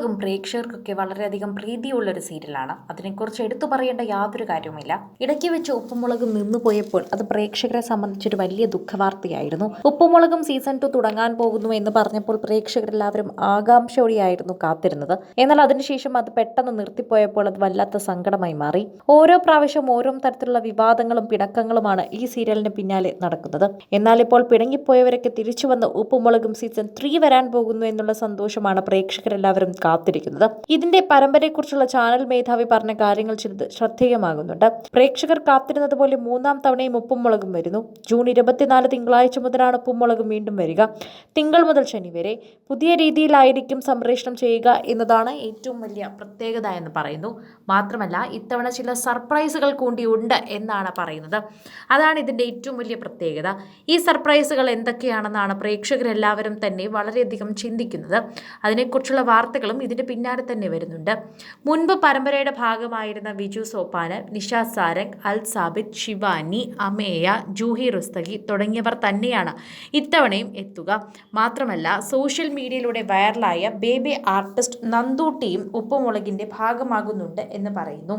ഉപ്പുമുളകും പ്രേക്ഷകർക്കൊക്കെ വളരെയധികം പ്രീതിയുള്ള ഒരു സീരിയലാണ്. അതിനെക്കുറിച്ച് എടുത്തു പറയേണ്ട യാതൊരു കാര്യവുമില്ല. ഇടയ്ക്ക് വെച്ച് ഉപ്പുമുളകും നിന്നുപോയപ്പോൾ അത് പ്രേക്ഷകരെ സംബന്ധിച്ചൊരു വലിയ ദുഃഖവാർത്തയായിരുന്നു. ഉപ്പുമുളകും സീസൺ ടു തുടങ്ങാൻ പോകുന്നു എന്ന് പറഞ്ഞപ്പോൾ പ്രേക്ഷകരെല്ലാവരും ആകാംക്ഷയോടെയായിരുന്നു കാത്തിരുന്നത്. എന്നാൽ അതിനുശേഷം അത് പെട്ടെന്ന് നിർത്തിപ്പോയപ്പോൾ അത് വല്ലാത്ത സങ്കടമായി മാറി. ഓരോ പ്രാവശ്യം ഓരോ തരത്തിലുള്ള വിവാദങ്ങളും പിണക്കങ്ങളുമാണ് ഈ സീരിയലിന് പിന്നാലെ നടക്കുന്നത്. എന്നാൽ ഇപ്പോൾ പിണങ്ങിപ്പോയവരൊക്കെ തിരിച്ചു വന്ന് ഉപ്പുമുളകും സീസൺ ത്രീ വരാൻ പോകുന്നു എന്നുള്ള സന്തോഷമാണ് പ്രേക്ഷകരെല്ലാവരും കാത്തിരിക്കുന്നത്. ഇതിന്റെ പരമ്പരയെക്കുറിച്ചുള്ള ചാനൽ മേധാവി പറഞ്ഞ കാര്യങ്ങൾ ചിലത് ശ്രദ്ധേയമാകുന്നുണ്ട്. പ്രേക്ഷകർ കാത്തിരുന്നത് പോലെ മൂന്നാം തവണയും ഉപ്പും മുളകും വരുന്നു. ജൂൺ ഇരുപത്തിനാല് തിങ്കളാഴ്ച മുതലാണ് ഉപ്പുമുളകും വീണ്ടും വരിക. തിങ്കൾ മുതൽ ശനി വരെ പുതിയ രീതിയിലായിരിക്കും സംപ്രേഷണം ചെയ്യുക എന്നതാണ് ഏറ്റവും വലിയ പ്രത്യേകത എന്ന് പറയുന്നു. മാത്രമല്ല ഇത്തവണ ചില സർപ്രൈസുകൾ കൂടിയുണ്ട് എന്നാണ് പറയുന്നത്. അതാണ് ഇതിന്റെ ഏറ്റവും വലിയ പ്രത്യേകത. ഈ സർപ്രൈസുകൾ എന്തൊക്കെയാണെന്നാണ് പ്രേക്ഷകരെല്ലാവരും തന്നെ വളരെയധികം ചിന്തിക്കുന്നത്. അതിനെക്കുറിച്ചുള്ള വാർത്തകളും ഇതിന്റെ പിന്നാലെ തന്നെ വരുന്നുണ്ട്. മുൻപ് പരമ്പരയുടെ ഭാഗമായിരുന്ന വിജു സോപാന് നിഷ സാരംഗ് അൽ സാബിത് ശിവാനി അമേയ ജൂഹി റുസ്തഗി തുടങ്ങിയവർ തന്നെയാണ് ഇത്തവണയും എത്തുക. മാത്രമല്ല സോഷ്യൽ മീഡിയയിലൂടെ വൈറലായ ബേബി ആർട്ടിസ്റ്റ് നന്ദൂട്ടിയും ഉപ്പുമുളകിന്റെ ഭാഗമാകുന്നുണ്ട് എന്ന് പറയുന്നു.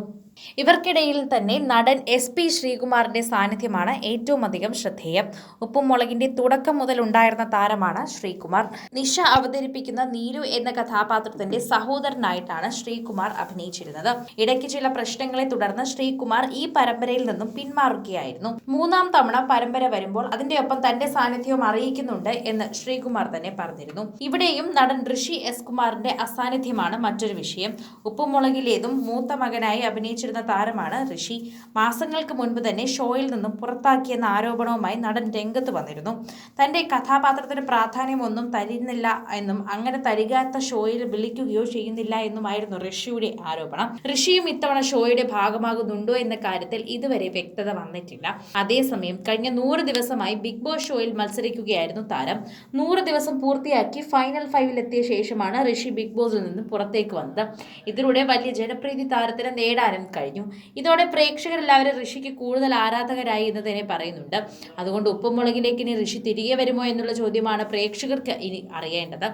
ഇവർക്കിടയിൽ തന്നെ നടൻ എസ് പി ശ്രീകുമാറിന്റെ സാന്നിധ്യമാണ് ഏറ്റവും അധികം ശ്രദ്ധേയം. ഉപ്പുമുളകിന്റെ തുടക്കം മുതൽ ഉണ്ടായിരുന്ന താരമാണ് ശ്രീകുമാർ. നിഷ അവതരിപ്പിക്കുന്ന നീരു എന്ന കഥാപാത്രത്തിന്റെ സഹോദരനായിട്ടാണ് ശ്രീകുമാർ അഭിനയിച്ചിരുന്നത്. ഇടയ്ക്ക് ചില പ്രശ്നങ്ങളെ തുടർന്ന് ശ്രീകുമാർ ഈ പരമ്പരയിൽ നിന്നും പിന്മാറുകയായിരുന്നു. മൂന്നാം തവണ പരമ്പര വരുമ്പോൾ അതിന്റെ ഒപ്പം തന്റെ സാന്നിധ്യവും അറിയിക്കുന്നുണ്ട് എന്ന് ശ്രീകുമാർ തന്നെ പറഞ്ഞിരുന്നു. ഇവിടെയും നടൻ ഋഷി എസ് കുമാറിന്റെ അസാന്നിധ്യമാണ് മറ്റൊരു വിഷയം. ഉപ്പുമുളകിലേതും മൂത്ത മകനായി അഭിനയിച്ചിരുന്ന താരമാണ് ഋഷി. മാസങ്ങൾക്ക് മുൻപ് തന്നെ ഷോയിൽ നിന്നും പുറത്താക്കിയെന്ന ആരോപണവുമായി നടൻ രംഗത്ത് വന്നിരുന്നു. തന്റെ കഥാപാത്രത്തിന് പ്രാധാന്യമൊന്നും തരുന്നില്ല എന്നും അങ്ങനെ തരികാത്ത ഷോയിൽ വിളിക്കുകയോ ചെയ്യുന്നില്ല എന്നുമായിരുന്നു ഋഷിയുടെ ആരോപണം. ഋഷിയും ഇത്തവണ ഷോയുടെ ഭാഗമാകുന്നുണ്ടോ എന്ന കാര്യത്തിൽ ഇതുവരെ വ്യക്തത വന്നിട്ടില്ല. അതേസമയം കഴിഞ്ഞ നൂറ് ദിവസമായി ബിഗ് ബോസ് ഷോയിൽ മത്സരിക്കുകയായിരുന്നു താരം. നൂറ് ദിവസം പൂർത്തിയാക്കി ഫൈനൽ ഫൈവിൽ എത്തിയ ശേഷമാണ് ഋഷി ബിഗ് ബോസിൽ നിന്നും പുറത്തേക്ക് വന്നത്. ഇതിലൂടെ വലിയ ജനപ്രീതി താരത്തിന് നേടാനും കഴിഞ്ഞു. ഇതോടെ പ്രേക്ഷകരെല്ലാവരും ഋഷിക്ക് കൂടുതൽ ആരാധകരായി എന്ന് തന്നെ പറയുന്നുണ്ട്. അതുകൊണ്ട് ഉപ്പുമുളകിലേക്ക് ഇനി ഋഷി തിരികെ വരുമോ എന്നുള്ള ചോദ്യമാണ് പ്രേക്ഷകർക്ക് ഇനി അറിയേണ്ടത്.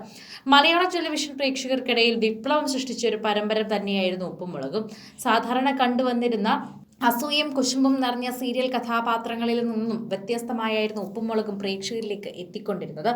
മലയാള ടെലിവിഷൻ പ്രേക്ഷകർക്കിടയിൽ വിപ്ലവം സൃഷ്ടിച്ച ഒരു പരമ്പര തന്നെയായിരുന്നു ഉപ്പുമുളകും സാധാരണ കണ്ടുവന്നിരുന്ന അസൂയയും കുശുമ്പും നിറഞ്ഞ സീരിയൽ കഥാപാത്രങ്ങളിൽ നിന്നും വ്യത്യസ്തമായായിരുന്നു ഉപ്പുമുളകും പ്രേക്ഷകരിലേക്ക് എത്തിക്കൊണ്ടിരുന്നത്.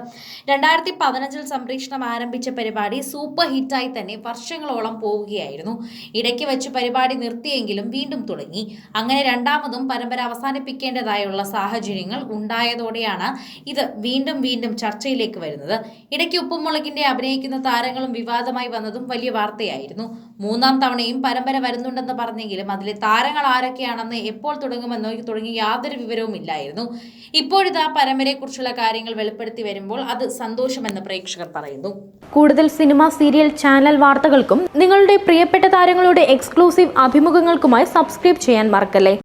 രണ്ടായിരത്തി പതിനഞ്ചിൽ സംപ്രേഷണം ആരംഭിച്ച പരിപാടി സൂപ്പർ ഹിറ്റായി തന്നെ വർഷങ്ങളോളം പോവുകയായിരുന്നു. ഇടയ്ക്ക് വെച്ച് പരിപാടി നിർത്തിയെങ്കിലും വീണ്ടും തുടങ്ങി. അങ്ങനെ രണ്ടാമതും പരമ്പര അവസാനിപ്പിക്കേണ്ടതായുള്ള സാഹചര്യങ്ങൾ ഉണ്ടായതോടെയാണ് ഇത് വീണ്ടും വീണ്ടും ചർച്ചയിലേക്ക് വരുന്നത്. ഇടയ്ക്ക് ഉപ്പുമുളകിന്റെ അഭിനയിക്കുന്ന താരങ്ങളും വിവാദമായി വന്നതും വലിയ വാർത്തയായിരുന്നു. മൂന്നാം തവണയും പരമ്പര വരുന്നുണ്ടെന്ന് പറഞ്ഞെങ്കിലും അതിലെ താരങ്ങൾ ആരൊക്കെയാണെന്ന് എപ്പോൾ തുടങ്ങുമെന്നോ തുടങ്ങി യാതൊരു വിവരവും ഇല്ലായിരുന്നു. ഇപ്പോഴിതാ പരമ്പരയെക്കുറിച്ചുള്ള കാര്യങ്ങൾ വെളിപ്പെടുത്തി വരുമ്പോൾ അത് സന്തോഷമെന്ന് പ്രേക്ഷകർ പറയുന്നു. കൂടുതൽ സിനിമ സീരിയൽ ചാനൽ വാർത്തകൾക്കും നിങ്ങളുടെ പ്രിയപ്പെട്ട താരങ്ങളുടെ എക്സ്ക്ലൂസീവ് അഭിമുഖങ്ങൾക്കുമായി സബ്സ്ക്രൈബ് ചെയ്യാൻ മറക്കല്ലേ?